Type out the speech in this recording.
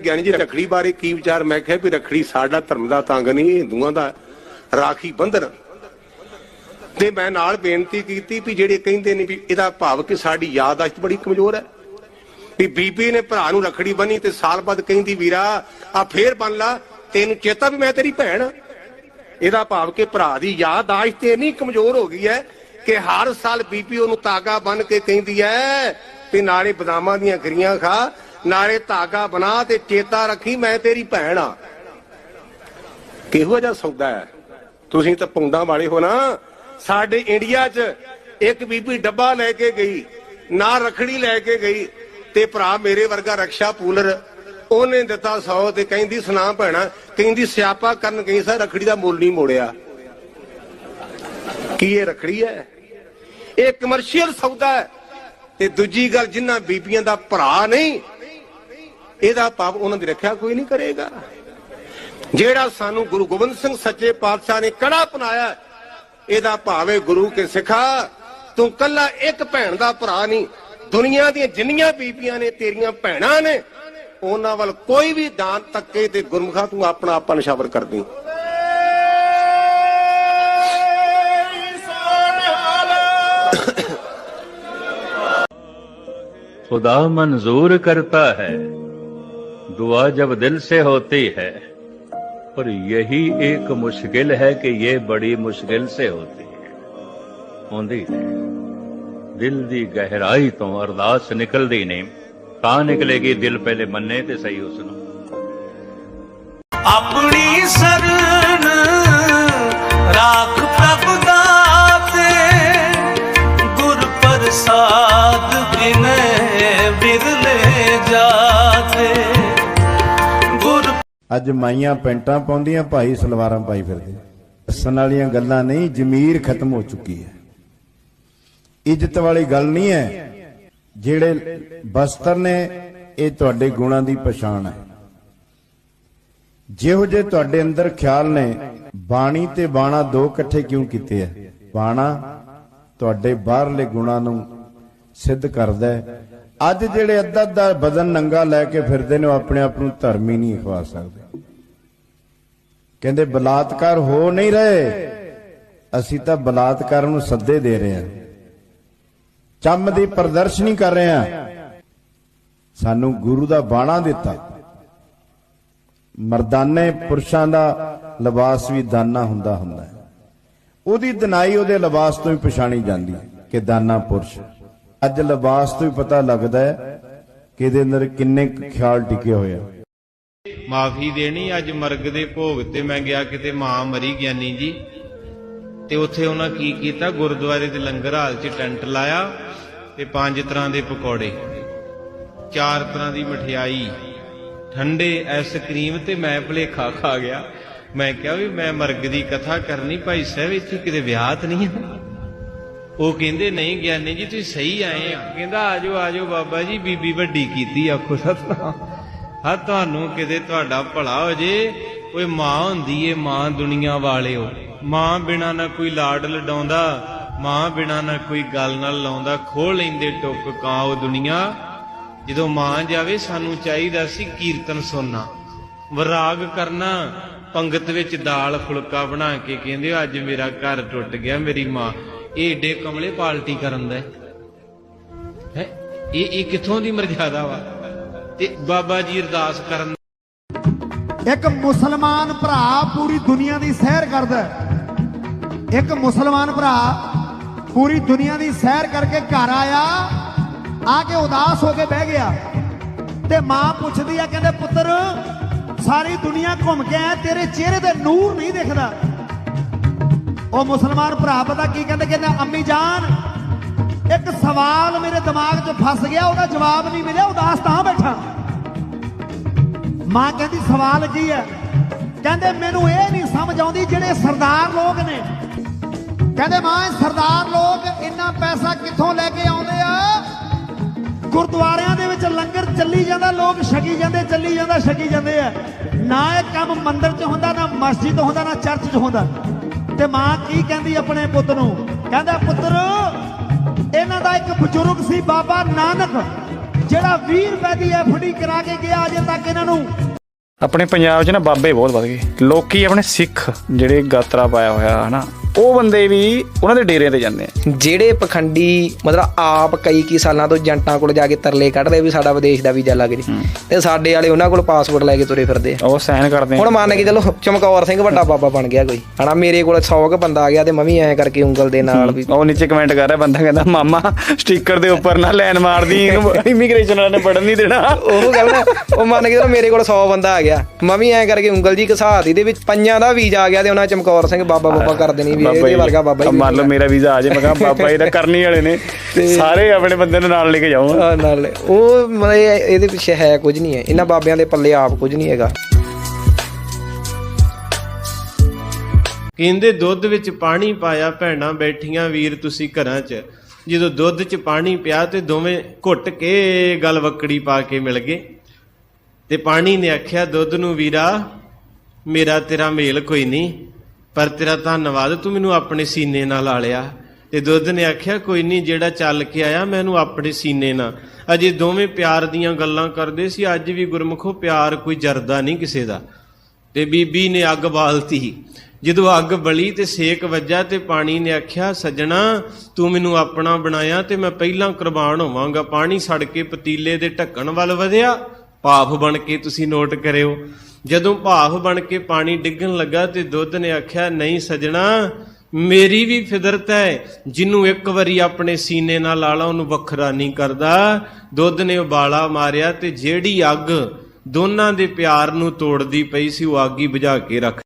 ਗਿਆਨੀ ਜੀ, ਰਖੜੀ ਬਾਰੇ ਕੀ ਵਿਚਾਰ? ਮੈਂ ਕਿਹਾ ਵੀ ਰਖੜੀ ਸਾਡਾ ਧਰਮ ਦਾ ਤੰਗ ਨਹੀਂ, ਹਿੰਦੂਆਂ ਦਾ ਰਾਖੀ ਬੰਧਨ। ਤੇ ਮੈਂ ਨਾਲ ਬੇਨਤੀ ਕੀਤੀ ਵੀ ਜਿਹੜੇ ਕਹਿੰਦੇ ਨੇ ਵੀ ਇਹਦਾ ਭਾਵ ਕਿ ਸਾਡੀ ਯਾਦਾਸ਼ਤ ਬੜੀ ਕਮਜ਼ੋਰ ਹੈ। ਵੀ ਬੀਬੀ ਨੇ ਭਰਾ ਨੂੰ ਰਖੜੀ ਬੰਨੀ ਤੇ ਸਾਲ ਬਾਅਦ ਕਹਿੰਦੀ, ਵੀਰਾ, ਆ ਫੇਰ ਬੰਨ ਲਾ, ਤੈਨੂੰ ਚੇਤਾ ਵੀ ਮੈਂ ਤੇਰੀ ਭੈਣ ਇਹਦਾ ਭਾਵ ਕਿ ਭਰਾ ਦੀ ਯਾਦਾਸ਼ਤ ਤੇ ਇੰਨੀ ਕਮਜ਼ੋਰ ਹੋ ਗਈ ਹੈ ਕਿ ਹਰ ਸਾਲ ਬੀਬੀ ਉਹਨੂੰ ਤਾਗਾ ਬੰਨ ਕੇ ਕਹਿੰਦੀ ਹੈ ਤੇ ਨਾਲੇ ਬਦਾਮਾਂ ਦੀਆਂ ਗਰੀਆਂ ਖਾ ਨਾਲੇ ਧਾਗਾ ਬਣਾ ਤੇ ਚੇਤਾ ਰੱਖੀ ਮੈਂ ਤੇਰੀ ਭੈਣ ਆ। ਕਿਹੋ ਜਿਹਾ ਸੌਦਾ ਹੈ? ਤੁਸੀਂ ਤਾਂ ਪੌਂਡਾਂ ਵਾਲੇ ਹੋ ਨਾ। ਸਾਡੇ ਇੰਡੀਆ 'ਚ ਇੱਕ ਬੀਬੀ ਡੱਬਾ ਲੈ ਕੇ ਗਈ, ਨਾ ਰਖੜੀ ਲੈ ਕੇ ਗਈ ਤੇ ਭਰਾ ਮੇਰੇ ਵਰਗਾ ਰਕਸ਼ਾ ਪੂਲਰ, ਉਹਨੇ ਦਿੱਤਾ 100 ਤੇ ਕਹਿੰਦੀ, ਸੁਣਾ ਭੈਣਾ, ਕਹਿੰਦੀ, ਸਿਆਪਾ ਕਰਨ ਗਈ ਸਾ, ਰਖੜੀ ਦਾ ਮੁੱਲ ਨਹੀਂ ਮੋੜਿਆ। ਕੀ ਇਹ ਰਖੜੀ ਹੈ? ਇਹ ਕਮਰਸ਼ੀਅਲ ਸੌਦਾ ਹੈ। ਤੇ ਦੂਜੀ ਗੱਲ ਜਿਨ੍ਹਾਂ ਬੀਬੀਆਂ ਦਾ ਭਰਾ ਨਹੀਂ ਇਹਦਾ ਪਾਪ ਉਹਨਾਂ ਦੀ ਰੱਖਿਆ ਕੋਈ ਨਹੀਂ ਕਰੇਗਾ। ਜਿਹੜਾ ਸਾਨੂੰ ਗੁਰੂ ਗੋਬਿੰਦ ਸਿੰਘ ਸੱਚੇ ਪਾਤਸ਼ਾਹ ਨੇ ਕੜਾ ਪਨਾਇਆ ਇਹਦਾ ਭਾਵੇਂ ਗੁਰੂ ਕੇ ਸਿਖਾ, ਤੂੰ ਕੱਲਾ ਇੱਕ ਭੈਣ ਦਾ ਭਰਾ ਨਹੀਂ, ਦੁਨੀਆ ਦੀਆਂ ਜਿੰਨੀਆਂ ਬੀਬੀਆਂ ਨੇ ਤੇਰੀਆਂ ਭੈਣਾਂ ਨੇ, ਉਹਨਾਂ ਵੱਲ ਕੋਈ ਵੀ ਦਾਨ ਤੱਕੇ ਤੇ ਗੁਰਮੁਖਾ ਤੂੰ ਆਪਣਾ ਆਪਾ ਨਿਸ਼ਾਵਰ ਕਰਦੀ। ਖੁਦਾ ਮਨਜ਼ੂਰ ਕਰਤਾ ਹੈ। दुआ जब दिल से होती है पर यही एक मुश्किल है कि ये बड़ी मुश्किल से होती है ਹੁੰਦੀ ਹੈ ਦਿਲ ਦੀ ਗਹਿਰਾਈ ਤੋਂ ਅਰਦਾਸ ਨਿਕਲਦੀ ਨਹੀਂ ਤਾਂ ਨਿਕਲੇਗੀ ਦਿਲ ਪਹਿਲੇ ਮੰਨੇ ਤੇ ਸਹੀ ਉਸ ਨੂੰ ਆਪਣੀ ਸਰਣ ਰਾਖ ਅੱਜ ਮਾਈਆਂ ਪੈਂਟਾਂ ਪਾਉਂਦੀਆਂ, ਭਾਈ ਸਲਵਾਰਾਂ ਪਾਈ ਫਿਰਦੇ। ਦੱਸਣ ਵਾਲੀਆਂ ਗੱਲਾਂ ਨਹੀਂ, ਜ਼ਮੀਰ ਖਤਮ ਹੋ ਚੁੱਕੀ ਹੈ। ਇੱਜ਼ਤ ਵਾਲੀ ਗੱਲ ਨਹੀਂ ਹੈ, ਜਿਹੜੇ ਬਸਤਰ ਨੇ, ਇਹ ਤੁਹਾਡੇ ਗੁਣਾਂ ਦੀ ਪਛਾਣ ਹੈ। ਜਿਹੋ ਜੇ ਤੁਹਾਡੇ ਅੰਦਰ ਖਿਆਲ ਨੇ, ਬਾਣੀ ਤੇ ਬਾਣਾ ਦੋ ਇਕੱਠੇ ਕਿਉਂ ਕੀਤੇ ਆ ਬਾਣਾ ਤੁਹਾਡੇ ਬਾਹਰਲੇ ਗੁਣਾਂ ਨੂੰ ਸਿੱਧ ਕਰਦਾ ਹੈ ਅੱਜ ਜਿਹੜੇ ਅੱਧਾ ਅੱਧਾ ਬਦਨ ਨੰਗਾ ਲੈ ਕੇ ਫਿਰਦੇ ਨੇ, ਉਹ ਆਪਣੇ ਆਪ ਨੂੰ ਧਰਮੀ ਨਹੀਂ ਖਵਾ ਸਕਦੇ। ਕਹਿੰਦੇ, ਬਲਾਤਕਾਰ ਹੋ ਨਹੀਂ ਰਹੇ। ਅਸੀਂ ਤਾਂ ਬਲਾਤਕਾਰ ਨੂੰ ਸੱਦੇ ਦੇ ਰਹੇ ਹਾਂ। ਚੰਮ ਦੀ ਪ੍ਰਦਰਸ਼ਨੀ ਕਰ ਰਹੇ ਹਾਂ। ਸਾਨੂੰ ਗੁਰੂ ਦਾ ਬਾਣਾ ਦਿੱਤਾ। ਮਰਦਾਨੇ ਪੁਰਸ਼ਾਂ ਦਾ ਲਿਬਾਸ ਵੀ ਦਾਨਾ ਹੁੰਦਾ ਹੁੰਦਾ ਹੈ। ਉਹਦੀ ਦਨਾਈ ਉਹਦੇ ਲਿਬਾਸ ਤੋਂ ਹੀ ਪਛਾਣੀ ਜਾਂਦੀ ਕਿ ਦਾਨਾ ਪੁਰਸ਼। ਅੱਜ ਲਿਬਾਸ ਤੋਂ ਹੀ ਪਤਾ ਲੱਗਦਾ ਹੈ ਕਿ ਇਹਦੇ ਅੰਦਰ ਕਿੰਨੇ ਖਿਆਲ ਟਿਕੇ ਹੋਏ ਆ। ਮਾਫੀ ਦੇਣੀ, ਅੱਜ ਮਰਗ ਦੇ ਭੋਗ ਤੇ ਮੈਂ ਗਿਆ, ਕਿਤੇ ਮਾਂ ਮਰੀ ਗਿਆਨੀ ਜੀ। ਤੇ ਉੱਥੇ ਉਹਨਾਂ ਕੀ ਕੀਤਾ? ਗੁਰਦੁਆਰੇ ਦੇ ਲੰਗਰ ਹਾਲ 'ਚ ਟੈਂਟ ਲਾਇਆ ਤੇ ਪੰਜ ਤਰ੍ਹਾਂ ਦੇ ਪਕੌੜੇ, ਚਾਰ ਤਰ੍ਹਾਂ ਦੀ ਮਠਿਆਈ, ਠੰਡੇ ਆਈਸਕ੍ਰੀਮ ਤੇ ਮੈਂ ਭਲੇਖਾ ਖਾ ਗਿਆ। ਮੈਂ ਕਿਹਾ ਵੀ ਮੈਂ ਮਰਗ ਦੀ ਕਥਾ ਕਰਨੀ, ਭਾਈ ਸਾਹਿਬ, ਇੱਥੇ ਕਿਤੇ ਵਿਆਹ ਤਾਂ ਨਹੀਂ ਹੈ? ਉਹ ਕਹਿੰਦੇ, ਨਹੀਂ ਗਿਆਨੀ ਜੀ, ਤੁਸੀਂ ਸਹੀ ਆਏ ਆ। ਕਹਿੰਦਾ, ਆਜੋ ਆਜੋ ਬਾਬਾ ਜੀ, ਬੀਬੀ ਵੱਡੀ ਕੀਤੀ ਆਖੋ ਸਤਨਾਮ। ਹਾਂ ਤੁਹਾਨੂੰ ਕਿਤੇ ਤੁਹਾਡਾ ਭਲਾ ਹੋ ਜੇ ਓਏ ਮਾਂ ਹੁੰਦੀ ਏ, ਮਾਂ ਦੁਨੀਆ ਵਾਲਿਓ। ਮਾਂ ਬਿਨਾ ਨਾ ਕੋਈ ਲਾਡ ਲਡਾਉਂਦਾ, ਮਾਂ ਬਿਨਾ ਨਾ ਕੋਈ ਗੱਲ ਨਾਲ ਲਾਉਂਦਾ, ਖੋਹ ਲੈਂਦੇ ਟੁੱਕ ਕਾਂ ਉਹ ਦੁਨੀਆ। ਜਦੋਂ ਮਾਂ ਜਾਵੇ, ਸਾਨੂੰ ਚਾਹੀਦਾ ਸੀ ਕੀਰਤਨ ਸੁਣਨਾ। ਵਿਰਾਗ ਕਰਨਾ, ਪੰਗਤ ਵਿੱਚ ਦਾਲ ਫੁਲਕਾ ਬਣਾ ਕੇ ਕਹਿੰਦੇ, ਅੱਜ ਮੇਰਾ ਘਰ ਟੁੱਟ ਗਿਆ, ਮੇਰੀ ਮਾਂ। ਇਹ ਏਡੇ ਕਮਲੇ ਪਾਲਟੀ ਕਰਨ ਦਾ ਹੈ। ਇਹ ਇਹ ਕਿੱਥੋਂ ਦੀ ਮਰਜ਼ਾਦਾ ਵਾ? ਤੇ ਬਾਬਾ ਜੀ ਅਰਦਾਸ ਕਰਨ ਇੱਕ ਮੁਸਲਮਾਨ ਭਰਾ ਪੂਰੀ ਦੁਨੀਆ ਦੀ ਸੈਰ ਕਰਦਾ ਇੱਕ ਮੁਸਲਮਾਨ ਭਰਾ ਪੂਰੀ ਦੁਨੀਆ ਦੀ ਸੈਰ ਕਰਕੇ ਘਰ ਆਇਆ, ਆ ਕੇ ਉਦਾਸ ਹੋ ਕੇ ਬਹਿ ਗਿਆ। ਤੇ ਮਾਂ ਪੁੱਛਦੀ ਆ, ਕਹਿੰਦੇ, ਪੁੱਤਰ, ਸਾਰੀ ਦੁਨੀਆ ਘੁੰਮ ਕੇ ਆਇਆ, ਤੇਰੇ ਚਿਹਰੇ ਤੇ ਨੂਰ ਨਹੀਂ ਦਿਖਦਾ। ਉਹ ਮੁਸਲਮਾਨ ਭਰਾ ਪਤਾ ਕੀ ਕਹਿੰਦੇ? ਕਹਿੰਦੇ, ਅੰਮੀ ਜਾਨ, ਇੱਕ ਸਵਾਲ ਮੇਰੇ ਦਿਮਾਗ 'ਚ ਫਸ ਗਿਆ, ਉਹਦਾ ਜਵਾਬ ਨਹੀਂ ਮਿਲਿਆ, ਉਦਾਸ ਤਾਂ ਬੈਠਾ। ਮਾਂ ਕਹਿੰਦੀ, ਸਵਾਲ ਕੀ ਹੈ? ਕਹਿੰਦੇ, ਮੈਨੂੰ ਇਹ ਨਹੀਂ ਸਮਝ ਆਉਂਦੀ ਜਿਹੜੇ ਸਰਦਾਰ ਲੋਕ ਨੇ। ਕਹਿੰਦੇ, ਮਾਂ ਸਰਦਾਰ ਲੋਕ ਇੰਨਾ ਪੈਸਾ ਕਿੱਥੋਂ ਲੈ ਕੇ ਆਉਂਦੇ ਆ? ਗੁਰਦੁਆਰਿਆਂ ਦੇ ਵਿੱਚ ਲੰਗਰ ਚੱਲੀ ਜਾਂਦਾ, ਲੋਕ ਛਕੀ ਜਾਂਦੇ, ਚੱਲੀ ਜਾਂਦਾ, ਛਕੀ ਜਾਂਦੇ ਆ। ਨਾ ਇਹ ਕੰਮ ਮੰਦਿਰ 'ਚ ਹੁੰਦਾ, ਨਾ ਮਸਜਿਦ ਹੁੰਦਾ, ਨਾ ਚਰਚ 'ਚ ਹੁੰਦਾ। ਤੇ ਮਾਂ ਕੀ ਕਹਿੰਦੀ ਆਪਣੇ ਪੁੱਤ ਨੂੰ? ਕਹਿੰਦਾ, ਪੁੱਤਰ, ਇਹਨਾਂ ਦਾ ਇੱਕ ਬਜ਼ੁਰਗ ਸੀ ਬਾਬਾ ਨਾਨਕ, ਜਿਹੜਾ ਵੀਰ ਵੈਦੀ ਐਫਡੀ ਕਰਾ ਕੇ ਗਿਆ ਅਜੇ ਤੱਕ ਇਹਨਾਂ ਨੂੰ। ਆਪਣੇ ਪੰਜਾਬ 'ਚ ਨਾ ਬਾਬੇ ਬਹੁਤ ਵੱਧ ਗਏ। ਲੋਕੀ ਆਪਣੇ ਸਿੱਖ ਜਿਹੜੇ ਗਾਤਰਾ ਪਾਇਆ ਹੋਇਆ, ਹਨਾ? ਉਹ ਬੰਦੇ ਵੀ ਉਹਨਾਂ ਦੇ ਡੇਰਿਆਂ ਤੇ ਜਾਂਦੇ ਆ। ਜਿਹੜੇ ਪਖੰਡੀ ਮਤਲਬ ਆਪ ਕਈ ਕੀ ਸਾਲਾਂ ਤੋਂ ਏਜੰਟਾਂ ਕੋਲ ਜਾ ਕੇ ਤਰਲੇ ਕੱਢਦੇ ਵੀ ਸਾਡਾ ਵਿਦੇਸ਼ ਦਾ ਵੀਜ਼ਾ ਲੱਗ ਜੇ। ਤੇ ਸਾਡੇ ਵਾਲੇ ਉਹਨਾਂ ਕੋਲ ਪਾਸਪੋਰਟ ਲੈ ਕੇ ਤੁਰੇ ਫਿਰਦੇ ਆ। ਉਹ ਸਾਈਨ ਕਰਦੇ ਹੁਣ ਮੰਨ ਕੇ ਚਲੋ ਚਮਕੌਰ ਸਿੰਘ ਵੱਡਾ ਬਾਬਾ ਬਣ ਗਿਆ ਕੋਈ। ਹਨਾ ਮੇਰੇ ਕੋਲ 100 ਕ ਬੰਦਾ ਆ ਗਿਆ ਤੇ ਮੈਂ ਵੀ ਐਂ ਕਰਕੇ ਉਂਗਲ ਦੇ ਨਾਲ ਵੀ ਉਹ ਨੀਚੇ ਕਮੈਂਟ ਕਰ ਰਿਹਾ ਬੰਦਾ ਕਹਿੰਦਾ ਮਾਮਾ ਸਟicker ਦੇ ਉੱਪਰ ਨਾ ਲਾਈਨ ਮਾਰਦੀ ਇਮੀਗ੍ਰੇਸ਼ਨ ਵਾਲਿਆਂ ਨੇ ਪੜਨ ਨਹੀਂ ਦੇਣਾ। ਉਹ ਗੱਲ ਨਾ ਉਹ ਮੰਨ ਕੇ ਚਲੋ ਮੇਰੇ ਕੋਲ 100 ਬੰਦਾ ਆ ਗਿਆ। ਮੈਂ ਵੀ ਐਂ ਕਰਕੇ ਉਂਗਲ ਜੀ ਘਸਾ ਦੀ ਦੇ ਵਿੱਚ ਪੰਜਾਂ ਦਾ ਵੀਜ਼ਾ ਆ ਗਿਆ ਤੇ ਉਹਨਾਂ ਚਮਕੌਰ ਸਿੰਘ ਬਾਬਾ ਬਾਬਾ ਕਰ ਦੇਣੀ ਵੀ ਇਹਦੇ ਵਰਗਾ ਬਾਬਾ ਹੀ ਮੰਨ ਲਓ ਮੇਰਾ ਵੀਜ਼ਾ ਆ ਜਾਏ ਮੈਂ ਕਹਾਂ ਬਾਬਾ ਜੀ ਦਾ ਕਰਨੀ ਵਾਲੇ ਨੇ। ਸਾਰੇ ਆਪਣੇ ਬੰਦੇ ਨੂੰ ਨਾਲ ਲੈ ਕੇ ਆ ਨਾਲ ਉਹ ਮਤਲਬ ਇਹ- ਇਹਦੇ ਪਿੱਛੇ ਹੈ ਕੁਝ ਨਹੀਂ ਹੈ। ਇਹਨਾਂ ਬਾਬਿਆਂ ਦੇ ਪੱਲੇ ਆਪ ਕੁਝ ਨਹੀਂ ਹੈਗਾ। ਕਹਿੰਦੇ ਦੁੱਧ ਵਿੱਚ ਪਾਣੀ ਪਾਇਆ ਭੈਣਾਂ ਬੈਠੀਆਂ ਵੀਰ ਤੁਸੀਂ ਘਰਾਂ 'ਚ। ਜਦੋਂ ਦੁੱਧ 'ਚ ਪਾਣੀ ਪਿਆ ਤੇ ਦੋਵੇਂ ਘੁੱਟ ਕੇ ਗਲ ਵਕੜੀ ਪਾ ਕੇ ਮਿਲ ਗਏ। ਤੇ ਪਾਣੀ ਨੇ ਆਖਿਆ ਦੁੱਧ ਨੂੰ ਵੀਰਾ ਮੇਰਾ ਤੇਰਾ ਮੇਲ ਕੋਈ ਨਹੀਂ। ਪਰ ਤੇਰਾ ਧੰਨਵਾਦ, ਤੂੰ ਮੈਨੂੰ ਆਪਣੇ ਸੀਨੇ ਨਾਲ ਲਾ ਲਿਆ ਤੇ ਦੁੱਧ ਨੇ ਆਖਿਆ, ਕੋਈ ਨਹੀਂ, ਜਿਹੜਾ ਚੱਲ ਕੇ ਆਇਆ ਮੈਨੂੰ ਆਪਣੇ ਸੀਨੇ ਨਾਲ। ਅਜੇ ਦੋਵੇਂ ਪਿਆਰ ਦੀਆਂ ਗੱਲਾਂ ਕਰਦੇ ਸੀ, ਅੱਜ ਵੀ ਗੁਰਮੁਖੋ ਪਿਆਰ ਕੋਈ ਜਰਦਾ ਨਹੀਂ ਕਿਸੇ ਦਾ। ਤੇ ਬੀਬੀ ਨੇ ਅੱਗ ਬਾਲਤੀ। ਜਦੋਂ ਅੱਗ ਬਲੀ ਤੇ ਸੇਕ ਵੱਜਾ ਤੇ ਪਾਣੀ ਨੇ ਆਖਿਆ, ਸੱਜਣਾ, ਤੂੰ ਮੈਨੂੰ ਆਪਣਾ ਬਣਾਇਆ ਤੇ ਮੈਂ ਪਹਿਲਾਂ ਕੁਰਬਾਨ ਹੋਵਾਂਗਾ। ਪਾਣੀ ਸੜ ਕੇ ਪਤੀਲੇ ਦੇ ਢੱਕਣ ਵੱਲ ਵਧਿਆ। ਭਾਫ ਬਣ ਕੇ ਤੁਸੀਂ ਨੋਟ ਕਰਿਓ। ਜਦੋਂ ਭਾਫ ਬਣ ਕੇ ਪਾਣੀ ਡਿੱਗਣ ਲੱਗਾ ਤੇ ਦੁੱਧ ਨੇ ਆਖਿਆ, ਨਹੀਂ ਸੱਜਣਾ, ਮੇਰੀ ਵੀ ਫਿਦਰਤ ਹੈ। ਜਿਹਨੂੰ ਇੱਕ ਵਾਰੀ ਆਪਣੇ ਸੀਨੇ ਨਾਲ ਲਾ ਲਾ ਉਹਨੂੰ ਵੱਖਰਾ ਨਹੀਂ ਕਰਦਾ। ਦੁੱਧ ਨੇ ਉਬਾਲਾ ਮਾਰਿਆ ਤੇ ਜਿਹੜੀ ਅੱਗ ਦੋਨਾਂ ਦੇ ਪਿਆਰ ਨੂੰ ਤੋੜਦੀ ਪਈ ਸੀ, ਉਹ ਅੱਗ ਹੀ ਬੁਝਾ ਕੇ ਰੱਖ